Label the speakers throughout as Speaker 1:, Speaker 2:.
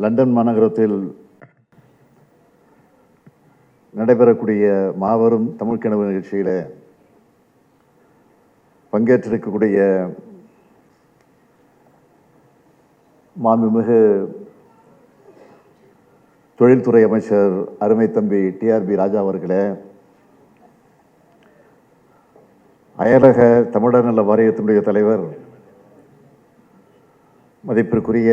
Speaker 1: London மாநகரத்தில் நடைபெறக்கூடிய மாபெரும் தமிழ் கனவு நிகழ்ச்சியில் பங்கேற்றிருக்கக்கூடிய மாண்புமிகு தொழில்துறை அமைச்சர் அருமை தம்பி டிஆர்பி ராஜா அவர்களே அயலக தமிழர் நல வாரியத்தினுடைய தலைவர் மதிப்பிற்குரிய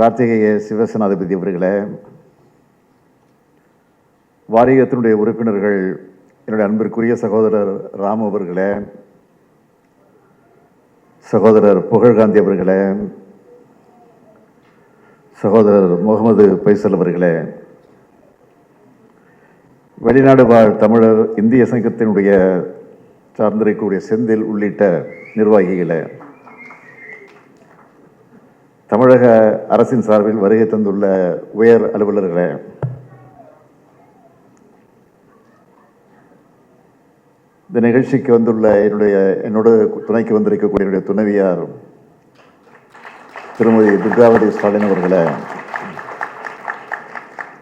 Speaker 1: கார்த்திகேய சிவசனாதிபதி அவர்களே வாரியத்தினுடைய உறுப்பினர்கள் என்னுடைய அன்பிற்குரிய சகோதரர் ராம் அவர்களே சகோதரர் புகழ்காந்தி அவர்களே சகோதரர் முகமது பைசல் அவர்களே வெளிநாடு வாழ் தமிழர் இந்திய சங்கத்தினுடைய சார்ந்திருக்கக்கூடிய செந்தில் உள்ளிட்ட நிர்வாகிகளே தமிழக அரசின் சார்பில் வருகை தந்துள்ள உயர் அலுவலர்களே இந்த நிகழ்ச்சிக்கு வந்துள்ள என்னுடைய என்னோட துணைக்கு வந்திருக்கக்கூடிய என்னுடைய துணைவியார் திருமதி துர்காவதி ஸ்டாலின் அவர்களை.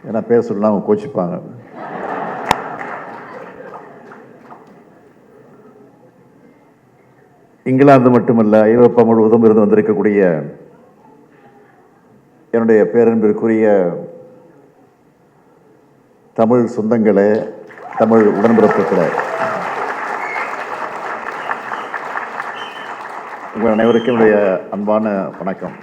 Speaker 1: ஏன்னா பேச சொல்லலாம் அவங்க கோச்சிப்பாங்க. இங்கிலாந்து மட்டுமல்ல ஐரோப்பா முழுவதும் இருந்து வந்திருக்கக்கூடிய என்னுடைய பேரன்பிற்குரிய தமிழ் சொந்தங்களே தமிழ் உடன்பிறப்புகளே. உங்கள் அனைவருக்கும் என்னுடைய அன்பான வணக்கம்.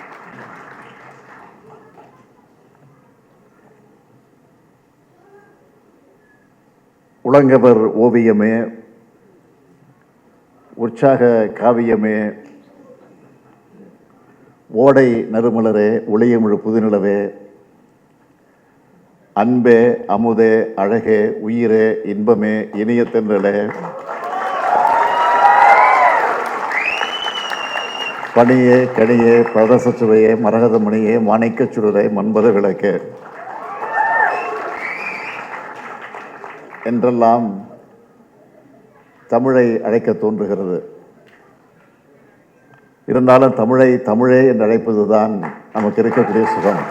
Speaker 1: உலங்கவர் ஓவியமே உற்சாக காவியமே ஓடை நறுமலரே ஒளியமிழு புதுநிலவே. அன்பே அமுதே அழகே உயிரே இன்பமே இனிய தென்றலே பணியே கனியே பரதசுவையே சுவையே மரகதமணியே மாணிக்கச் சுடரே மண்பத விளக்கே. என்றெல்லாம் தமிழை அழைக்க தோன்றுகிறது. இருந்தாலும் தமிழை தமிழே என்று அழைப்பது தான் நமக்கு இருக்கக்கூடிய சுகம்.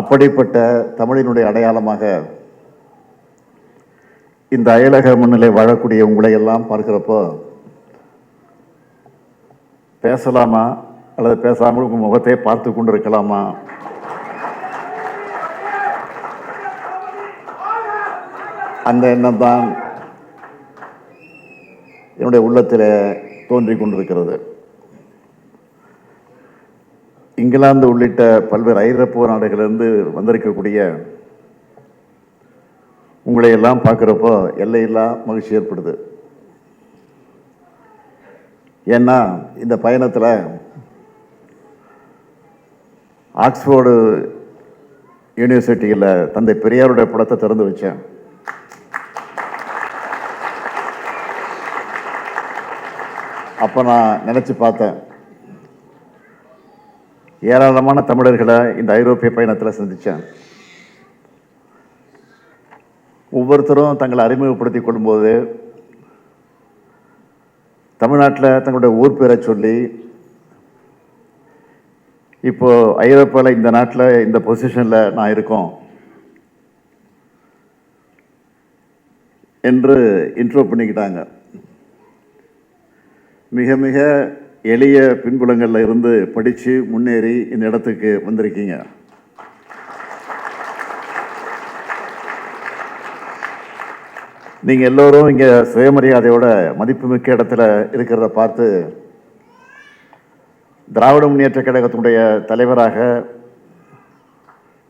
Speaker 1: அப்படிப்பட்ட தமிழினுடைய அடையாளமாக இந்த அயலக முன்னிலை வாழக்கூடிய உங்களை எல்லாம் பார்க்குறப்போ பேசலாமா? அல்லது பேசாமல் உங்கள் முகத்தை பார்த்து கொண்டிருக்கலாமா? அந்த எண்ணம் தான் என்னுடைய உள்ளத்தில் தோன்றிக் கொண்டிருக்கிறது. இங்கிலாந்து உள்ளிட்ட பல்வேறு ஐரோப்பிய நாடுகளிலிருந்து வந்திருக்கக்கூடிய உங்களை எல்லாம் பார்க்குறப்போ எல்லையில்லா மகிழ்ச்சி ஏற்படுது. ஏன்னா இந்த பயணத்தில் ஆக்ஸ்போர்டு யூனிவர்சிட்டியில் தந்தை பெரியாருடைய படத்தை திறந்து வச்சேன். அப்போ நான் நினச்சி பார்த்தேன். ஏராளமான தமிழர்களை இந்த ஐரோப்பிய பயணத்தில் சந்தித்தேன் ஒவ்வொருத்தரும் தங்களை அறிமுகப்படுத்தி கொள்ளும்போது தமிழ்நாட்டில் தங்களுடைய ஊர் பேரை சொல்லி இப்போது ஐரோப்பாவில் இந்த நாட்டில் இந்த பொசிஷனில் நான் இருக்கோம் என்று இன்ட்ரோ பண்ணிக்கிட்டாங்க. மிக மிக எளிய பின்புலங்களில் இருந்து படித்து முன்னேறி இந்த இடத்துக்கு வந்திருக்கீங்க. நீங்கள் எல்லோரும் இங்கே சுயமரியாதையோட மதிப்புமிக்க இடத்துல இருக்கிறத பார்த்து திராவிட முன்னேற்ற கழகத்தினுடைய தலைவராக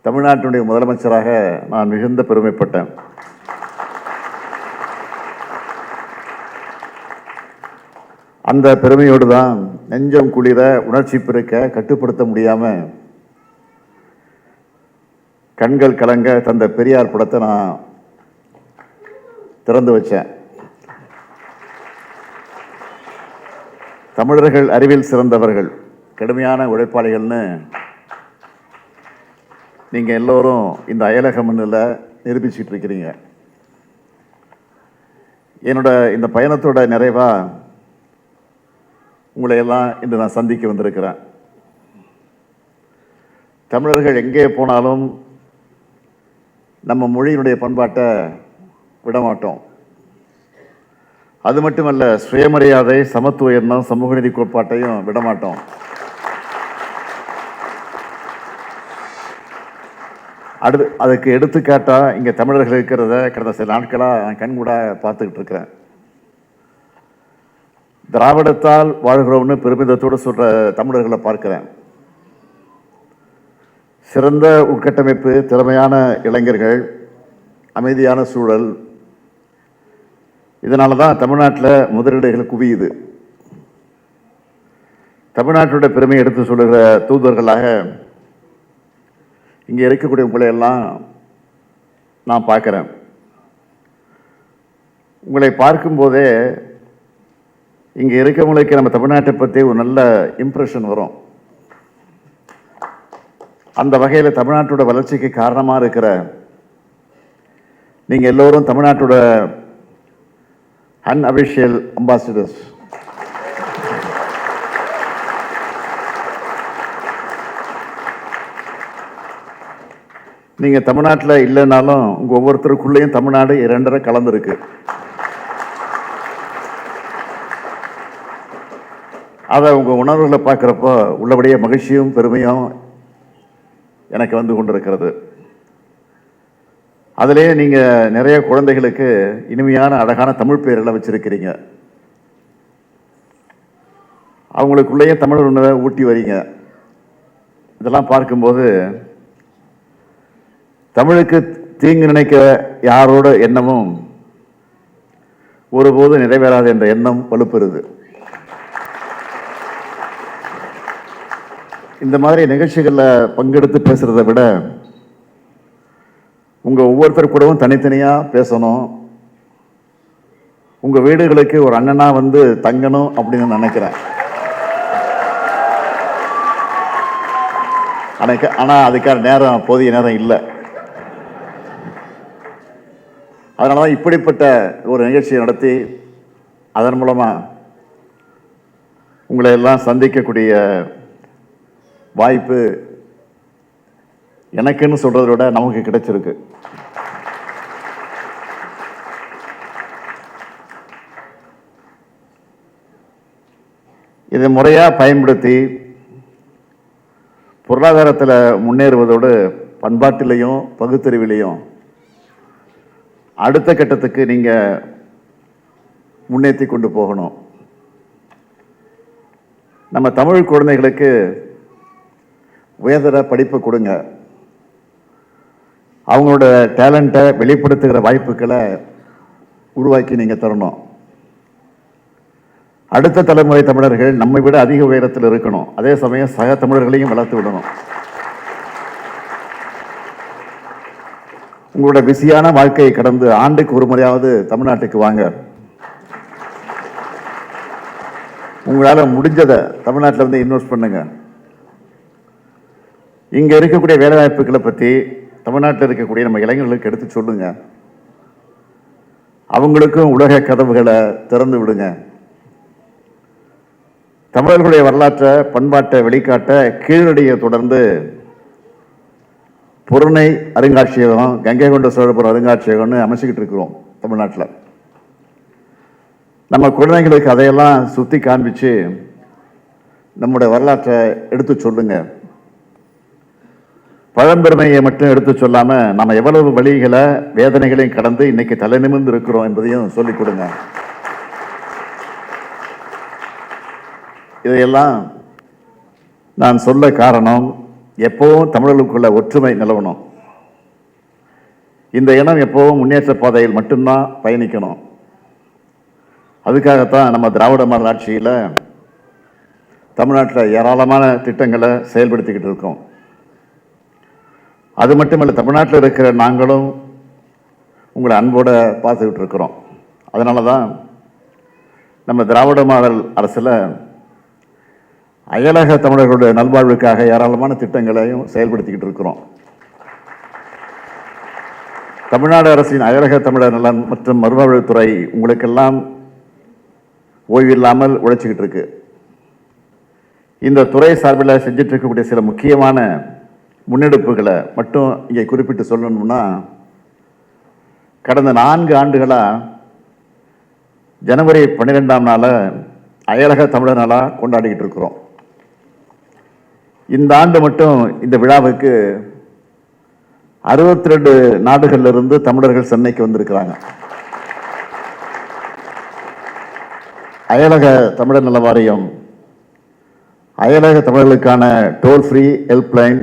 Speaker 1: தமிழ்நாட்டினுடைய முதலமைச்சராக நான் மிகுந்த பெருமைப்பட்டேன். அந்த பெருமையோடு தான் நெஞ்சம் குளிர உணர்ச்சி பெருக்க கட்டுப்படுத்த முடியாமல் கண்கள் கலங்க தந்த பெரியார் படத்தை நான் திறந்து வச்சேன். தமிழர்கள் அறிவில் சிறந்தவர்கள் கடுமையான உழைப்பாளிகள்னு நீங்கள் எல்லோரும் இந்த அயலக மண்ணில் நிரூபிச்சிட்டு இருக்கிறீங்க. என்னோட இந்த பயணத்தோட நிறைவாக உங்களை எல்லாம் இன்று நான் சந்திக்க வந்திருக்கிறேன். தமிழர்கள் எங்கே போனாலும் நம்ம மொழியினுடைய பண்பாட்டை விட மாட்டோம். அது மட்டுமல்ல சுயமரியாதை சமத்துவ எண்ணம் சமூக நீதி கோட்பாட்டையும் விட மாட்டோம். அதுக்கு எடுத்துக்காட்டாக இங்கே தமிழர்கள் இருக்கிறத கடந்த சில நாட்களாக நான் கண்கூடாக பார்த்துக்கிட்டு இருக்கிறேன். திராவிடத்தால் வாழ்கிறோம்னு பெருமிதத்தோடு சொல்கிற தமிழர்களை பார்க்கிறேன். சிறந்த உட்கட்டமைப்பு திறமையான இளைஞர்கள் அமைதியான சூழல் இதனால தான் தமிழ்நாட்டில் முதலீடுகள் குவியுது. தமிழ்நாட்டோட பெருமையை எடுத்து சொல்லுகிற தூதர்களாக இங்கே இருக்கக்கூடிய உங்களை எல்லாம் நான் பார்க்குறேன். உங்களை பார்க்கும்போதே இங்கே இருக்கவங்களுக்கு நம்ம தமிழ்நாட்டை பற்றி ஒரு நல்ல இம்ப்ரெஷன் வரும். அந்த வகையில் தமிழ்நாட்டோட வளர்ச்சிக்கு காரணமாக இருக்கிற நீங்கள் எல்லோரும் தமிழ்நாட்டோட அன்அபிஷியல் அம்பாசிடர்ஸ் நீங்கள் தமிழ்நாட்டில் இல்லைனாலும் உங்கள் ஒவ்வொருத்தருக்குள்ளேயும் தமிழ்நாடு இரண்டரை கலந்துருக்கு. அதை உங்கள் உணர்வுகளை பார்க்குறப்போ உள்ளபடியே மகிழ்ச்சியும் பெருமையும் எனக்கு வந்து கொண்டிருக்கிறது. அதிலே நீங்கள் நிறைய குழந்தைகளுக்கு இனிமையான அழகான தமிழ் பெயர்களை வச்சுருக்கிறீங்க. அவங்களுக்குள்ளேயே தமிழ் உணவை ஊட்டி வரீங்க இதெல்லாம் பார்க்கும்போது தமிழுக்கு தீங்கு நினைக்க யாரோட எண்ணமும் ஒருபோது நிறைவேறாது என்ற எண்ணம் வலுப்பெறுது. இந்த மாதிரி நிகழ்ச்சிகளில் பங்கெடுத்து பேசுகிறத விட உங்கள் ஒவ்வொருத்தர் கூடவும் தனித்தனியாக பேசணும். உங்கள் வீடுகளுக்கு ஒரு அண்ணனாக வந்து தங்கணும் அப்படின்னு நினைக்கிறேன். அனைக்க ஆனால் அதுக்கான நேரம் போதிய நேரம் இல்லை. அதனால தான் இப்படிப்பட்ட ஒரு நிகழ்ச்சியை நடத்தி அதன் மூலமாக உங்களை எல்லாம் சந்திக்கக்கூடிய வாய்ப்பு எனக்குன்னு சொல்கிறத விட நமக்கு கிடைச்சிருக்கு. இதை முறையாக பயன்படுத்தி பொருளாதாரத்தில் முன்னேறுவதோடு பண்பாட்டிலையும் பகுத்தறிவிலையும் அடுத்த கட்டத்துக்கு நீங்கள் முன்னேற்றி கொண்டு போகணும். நம்ம தமிழ் குழந்தைகளுக்கு உயர்தர படிப்பு கொடுங்க. அவங்களோட டேலண்ட்டை வெளிப்படுத்துகிற வாய்ப்புகளை உருவாக்கி நீங்கள் தரணும். அடுத்த தலைமுறை தமிழர்கள் நம்மை விட அதிக உயரத்தில் இருக்கணும். அதே சமயம் சக தமிழர்களையும் வளர்த்து விடணும். உங்களோட பிஸியான வாழ்க்கையை கடந்து ஆண்டுக்கு ஒரு முறையாவது தமிழ்நாட்டுக்கு வாங்க. உங்களால் முடிஞ்சதை தமிழ்நாட்டில் வந்து இன்வெஸ்ட் பண்ணுங்கள் இங்கே இருக்கக்கூடிய வேலைவாய்ப்புகளை பற்றி தமிழ்நாட்டில் இருக்கக்கூடிய நம்ம இளைஞர்களுக்கு எடுத்து சொல்லுங்க. அவங்களுக்கும் உலக கதவுகளை திறந்து விடுங்க. தமிழர்களுடைய வரலாற்றை பண்பாட்டை வெளிக்காட்ட கீழடியை தொடர்ந்து பொருணை அருங்காட்சியகம் கங்கை கொண்ட சோழபுரம் அருங்காட்சியகம்னு அமைச்சுக்கிட்டு இருக்கிறோம் தமிழ்நாட்டில். நம்ம குழந்தைங்களுக்கு அதையெல்லாம் சுற்றி காண்பிச்சு நம்முடைய வரலாற்றை எடுத்து சொல்லுங்கள் பழம்பெருமையை மட்டும் எடுத்து சொல்லாம நம்ம எவ்வளவு வழிகளை வேதனைகளையும் கடந்து இன்னைக்கு தலை நிமிர்ந்து இருக்கிறோம் என்பதையும் சொல்லிக் கொடுங்க. இதையெல்லாம் நான் சொல்ல காரணம் எப்பவும் தமிழர்களுக்குள்ள ஒற்றுமை நிலவணும். இந்த இனம் எப்பவும் முன்னேற்ற பாதையில் மட்டும்தான் பயணிக்கணும். அதுக்காகத்தான் நம்ம திராவிட மாடல் ஆட்சியில் தமிழ்நாட்டில் ஏராளமான திட்டங்களை செயல்படுத்திக்கிட்டு இருக்கோம். அது மட்டுமல்ல தமிழ்நாட்டில் இருக்கிற நாங்களும் உங்களை அன்போடு பார்த்துக்கிட்டு இருக்கிறோம். அதனால தான் நம்ம திராவிட மாடல் அரசில் அயலக தமிழர்களுடைய நல்வாழ்வுக்காக ஏராளமான திட்டங்களையும் செயல்படுத்திக்கிட்டு இருக்கிறோம். தமிழ்நாடு அரசின் அயலக தமிழர் நலன் மற்றும் மறுவாழ்வுத்துறை உங்களுக்கெல்லாம் ஓய்வு இல்லாமல் உழைச்சிக்கிட்டு இருக்கு. இந்த துறை சார்பில் செஞ்சுட்டு இருக்கக்கூடிய சில முக்கியமான முன்னெடுப்புகளை மட்டும் இங்கே குறிப்பிட்டு சொல்லணும்னா கடந்த நான்கு ஆண்டுகளாக ஜனவரி பன்னிரெண்டாம் நாளை அயலக தமிழர் நாளாக கொண்டாடிக்கிட்டு இருக்கிறோம். இந்த ஆண்டு மட்டும் இந்த விழாவுக்கு அறுபத்தி ரெண்டு நாடுகள்ல இருந்து தமிழர்கள் சென்னைக்கு வந்திருக்கிறாங்க. அயலக தமிழர் நல வாரியம் அயலக தமிழர்களுக்கான டோல் ஃப்ரீ ஹெல்ப்லைன்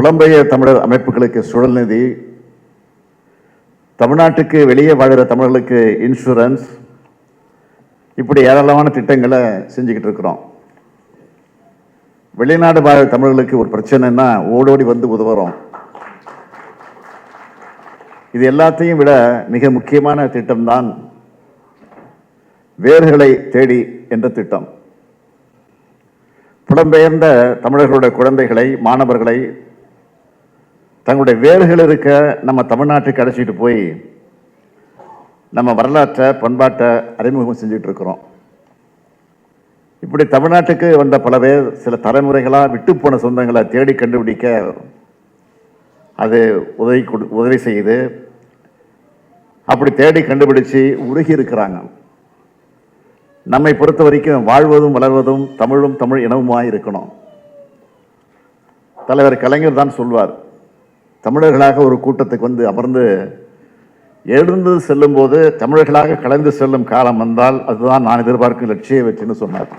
Speaker 1: புலம்பெயர் தமிழர் அமைப்புகளுக்கு சுழல் நிதி தமிழ்நாட்டுக்கு வெளியே வாழ்கிற தமிழர்களுக்கு இன்சூரன்ஸ் இப்படி ஏராளமான திட்டங்களை செஞ்சுக்கிட்டு இருக்கிறோம். வெளிநாடு வாழ் தமிழர்களுக்கு ஒரு பிரச்சனைன்னா ஓடோடி வந்து உதவுறோம். இது எல்லாத்தையும் விட மிக முக்கியமான திட்டம்தான் வேர்களை தேடி என்ற திட்டம். புலம்பெயர்ந்த தமிழர்களுடைய குழந்தைகளை மாணவர்களை தங்களுடைய வேர்கள் இருக்க நம்ம தமிழ்நாட்டுக்கு அழைச்சிட்டு போய் நம்ம வரலாற்றை பண்பாட்டை அறிமுகம் செஞ்சுட்டு இருக்கிறோம். இப்படி தமிழ்நாட்டுக்கு வந்த பல பேர் சில தலைமுறைகளாக விட்டு போன சொந்தங்களை தேடி கண்டுபிடிக்க அது உதவி கொடு உதவி செய்யுது. அப்படி தேடி கண்டுபிடிச்சு உருகி இருக்கிறாங்க. நம்மை பொறுத்த வரைக்கும் வாழ்வதும் வளர்வதும் தமிழும் தமிழ் இனவுமாக இருக்கணும். தலைவர் கலைஞர் தான் சொல்வார் தமிழர்களாக ஒரு கூட்டத்துக்கு வந்து அமர்ந்து எழுந்து செல்லும்போது தமிழர்களாக கலந்து செல்லும் காலம் வந்தால் அதுதான் நான் எதிர்பார்க்கும் லட்சிய வெற்றின்னு சொன்னார்.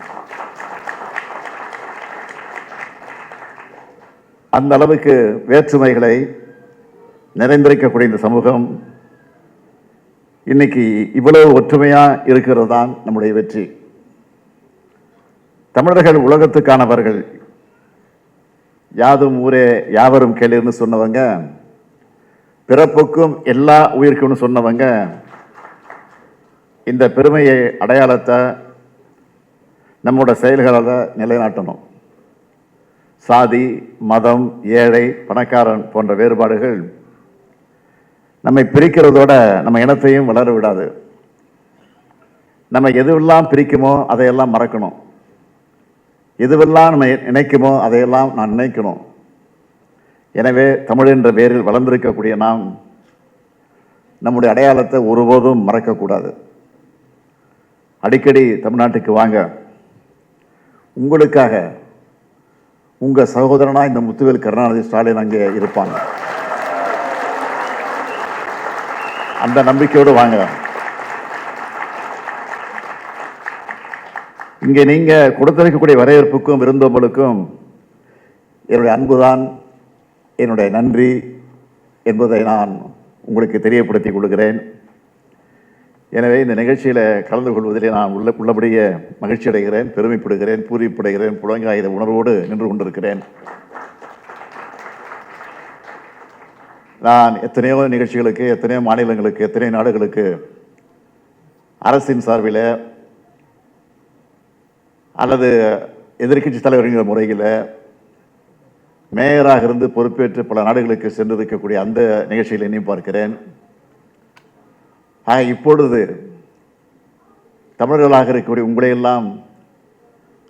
Speaker 1: அந்த அளவுக்கு வேற்றுமைகளை நிறைந்திருக்கக்கூடிய இந்த சமூகம் இன்னைக்கு இவ்வளவு ஒற்றுமையாக இருக்கிறது தான் நம்முடைய வெற்றி. தமிழர்கள் உலகத்துக்கானவர்கள் யாதும் ஊரே யாவரும் கேளுன்னு சொன்னவங்க பிறப்புக்கும் எல்லா உயிருக்கும்னு சொன்னவங்க இந்த பெருமையை அடையாளத்தை நம்மோட செயல்களால் நிலைநாட்டணும். சாதி மதம் ஏழை பணக்காரன் போன்ற வேறுபாடுகள் நம்மை பிரிக்கிறதோட நம்ம இனத்தையும் வளர விடாது. நம்ம எதுவெல்லாம் பிரிக்குமோ அதையெல்லாம் மறக்கணும். எதுவெல்லாம் நம்ம நினைக்குமோ அதையெல்லாம் நான் நினைக்கணும். எனவே தமிழ் என்ற பெயரில் வளர்ந்திருக்கக்கூடிய நாம் நம்முடைய அடையாளத்தை ஒருபோதும் மறக்கக்கூடாது. அடிக்கடி தமிழ்நாட்டுக்கு வாங்க உங்களுக்காக உங்கள் சகோதரனா இந்த முத்துவேல் கருணாநிதி ஸ்டாலின் அங்கே இருப்பாங்க. அந்த நம்பிக்கையோடு வாங்க. இங்கே நீங்கள் கொடுத்திருக்கக்கூடிய வரவேற்புக்கும் விருந்தோம்பலுக்கும் என்னுடைய அன்புதான் என்னுடைய நன்றி என்பதை நான் உங்களுக்கு தெரியப்படுத்திக் கொள்கிறேன். எனவே இந்த நிகழ்ச்சியில் கலந்து கொள்வதிலே நான் உள்ள உள்ளபடியே மகிழ்ச்சி அடைகிறேன் பெருமைப்படுகிறேன் பூரிப்படைகிறேன் புலங்காயுத உணர்வோடு நின்று கொண்டிருக்கிறேன். நான் எத்தனையோ நிகழ்ச்சிகளுக்கு எத்தனையோ மாநிலங்களுக்கு எத்தனையோ நாடுகளுக்கு அரசின் சார்பில் அல்லது எதிர்கட்சி தலைவர்கிற முறையில் மேயராக இருந்து பொறுப்பேற்று பல நாடுகளுக்கு சென்றிருக்கக்கூடிய அந்த நிகழ்ச்சியில் எண்ணி பார்க்கிறேன். ஆக இப்பொழுது தமிழர்களாக இருக்கக்கூடிய உங்களையெல்லாம்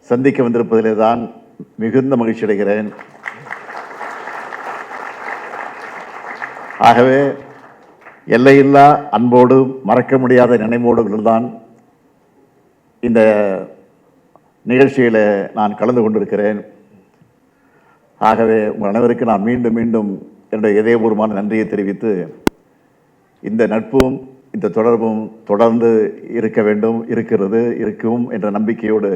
Speaker 1: சந்திக்க வந்திருப்பதிலே தான் மிகுந்த மகிழ்ச்சி அடைகிறேன். ஆகவே எல்லையில்லா அன்போடு மறக்க முடியாத நினைவோடுகள் தான் இந்த நிகழ்ச்சியில் நான் கலந்து கொண்டிருக்கிறேன். ஆகவே உங்கள் அனைவருக்கு நான் மீண்டும் மீண்டும் என்னுடைய இதயபூர்வமான நன்றியை தெரிவித்து இந்த நட்பும் இந்த தொடர்பும் தொடர்ந்து இருக்க வேண்டும் இருக்கிறது இருக்கும் என்ற நம்பிக்கையோடு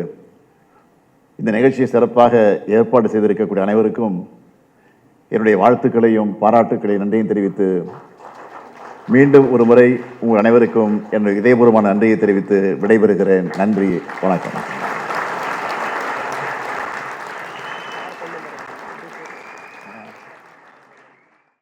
Speaker 1: இந்த நிகழ்ச்சியை சிறப்பாக ஏற்பாடு செய்திருக்கக்கூடிய அனைவருக்கும் என்னுடைய வாழ்த்துக்களையும் பாராட்டுக்களையும் நன்றியும் தெரிவித்து மீண்டும் ஒரு முறை உங்கள் அனைவருக்கும் என்னுடைய இதயபூர்வமான நன்றியை தெரிவித்து விடைபெறுகிறேன். நன்றி வணக்கம்.